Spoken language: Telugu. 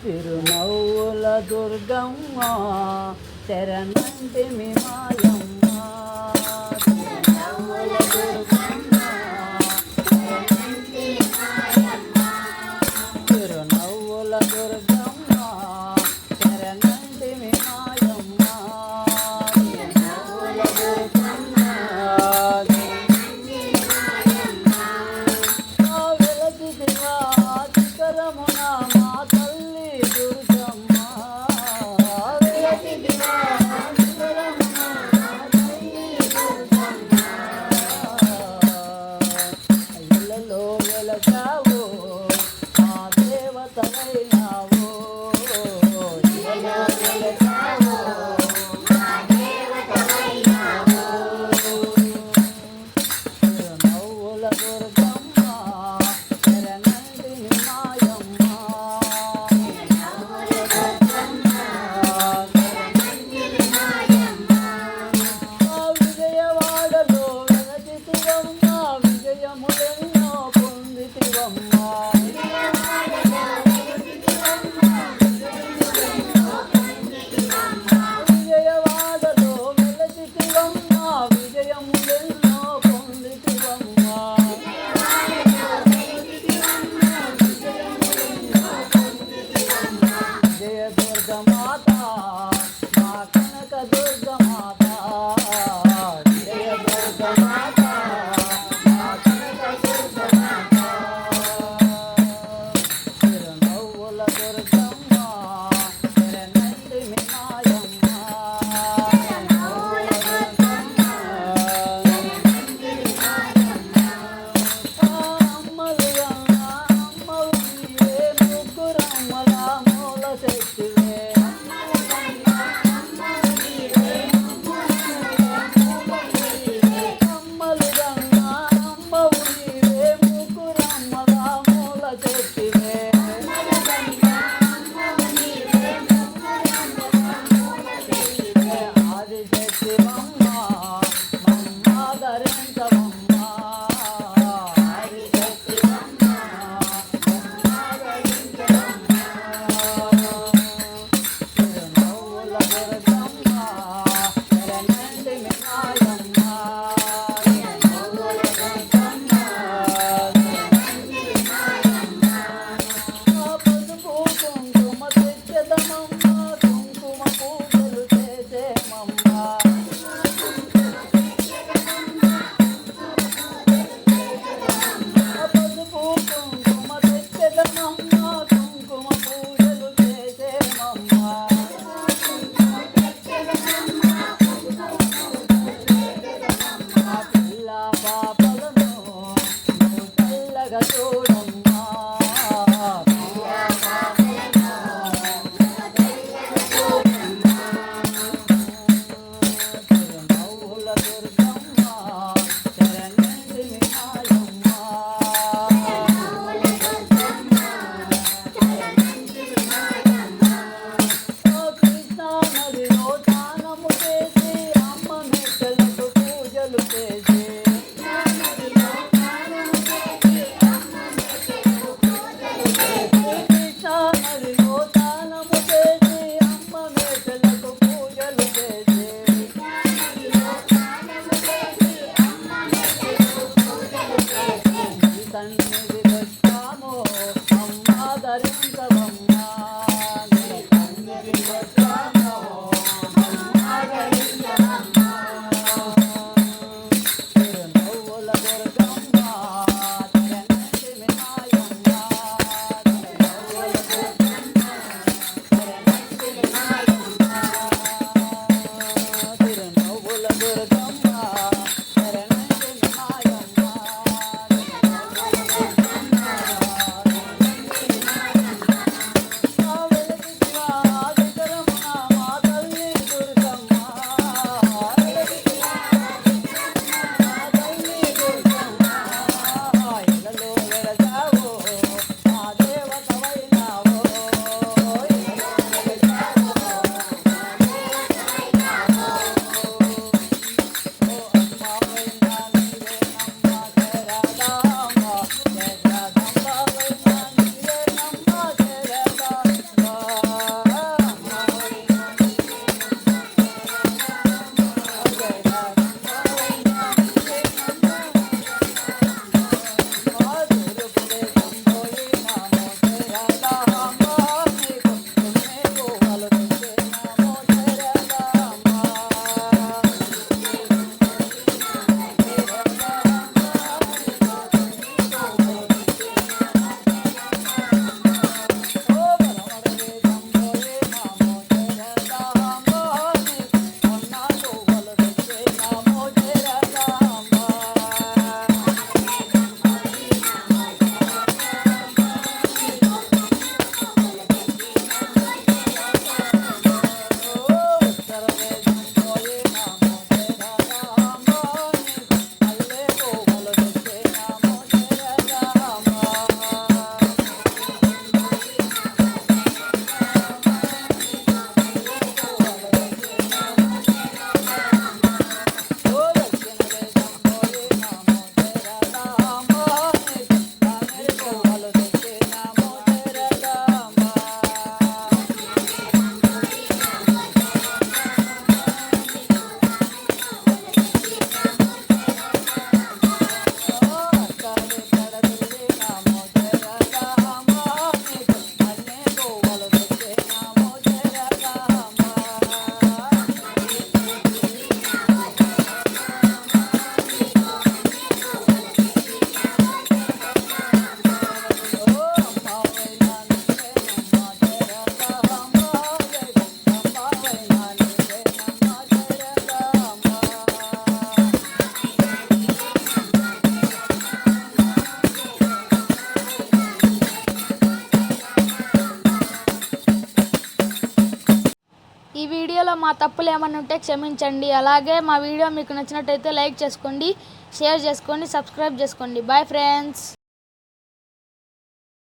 చిరునవ్వుల దుర్గమ్మ శరణంటి మిమాలమ్మ చిరునవ్వుల దుర్గమ్మ చిరునవ్వుల దుర్గమ్మ వచ్చావో మా దేవతవైనావో నవ్వుల దుర్గమ్మ శరణంటిని మాయమ్మ. విజయవాడలో వెనచితిరమ్మ విజయములెన్నో పొందితివమ్మా జయ దుర్గమాత మా కనక దుర్గమాత pagador. వీడియోలో మా తప్పులు ఏమైనా ఉంటే క్షమించండి. అలాగే మా వీడియో మీకు నచ్చినట్టయితే లైక్ చేసుకోండి షేర్ చేసుకోండి సబ్స్క్రైబ్ చేసుకోండి. Bye friends